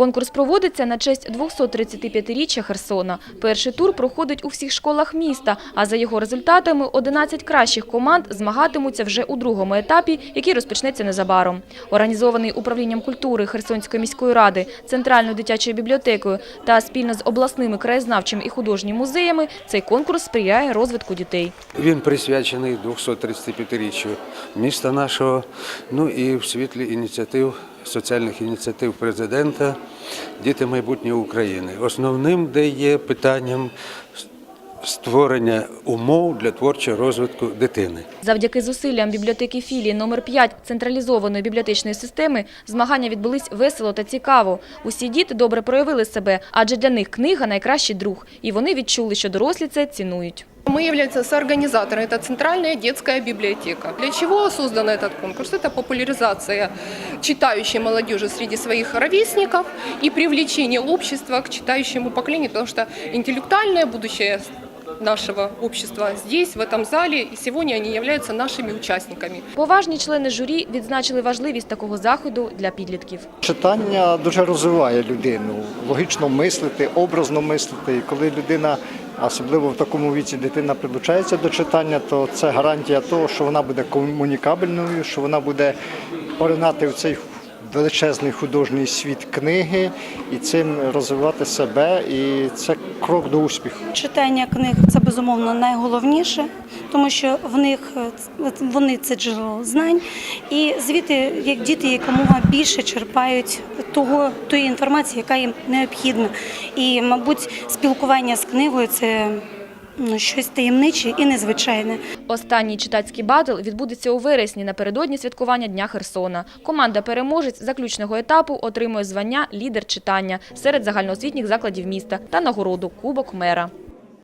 Конкурс проводиться на честь 235-річчя Херсона. Перший тур проходить у всіх школах міста, а за його результатами 11 кращих команд змагатимуться вже у другому етапі, який розпочнеться незабаром. Організований управлінням культури Херсонської міської ради, Центральною дитячою бібліотекою та спільно з обласними краєзнавчими і художніми музеями, цей конкурс сприяє розвитку дітей. Він присвячений 235-річчю міста нашого, ну і в світлі ініціатив, соціальних ініціатив президента Діти майбутнього України. Основним, де є питанням створення умов для творчого розвитку дитини. Завдяки зусиллям бібліотеки філії номер 5 централізованої бібліотечної системи змагання відбулись весело та цікаво. Усі діти добре проявили себе, адже для них книга найкращий друг, і вони відчули, що дорослі це цінують. Мы являемся соорганизатором, это Центральная детская библиотека. Для чего создан этот конкурс? Это популяризация читающей молодежи среди своих ровесников и привлечение общества к читающему поколению, потому что интеллектуальное будущее нашего общества здесь, в этом зале, и сегодня они являются нашими участниками. Поважні члени журі відзначили важливість такого заходу для підлітків. Читання дуже розвиває людину, логічно мислити, образно мислити. І коли людина, особливо в такому віці, дитина прилучається до читання, то це гарантія того, що вона буде комунікабельною, що вона буде поринати в цей величезний художній світ книги і цим розвивати себе. І це крок до успіху. Читання книг це безумовно найголовніше, тому що в них е, вони це джерело знань, і звідти як діти якомога більше черпають того тої інформації, яка їм необхідна. І, мабуть, спілкування з книгою це щось таємниче і незвичайне. Останній читацький батл відбудеться у вересні напередодні святкування Дня Херсона. Команда переможець заключного етапу отримує звання лідер читання серед загальноосвітніх закладів міста та нагороду Кубок мера.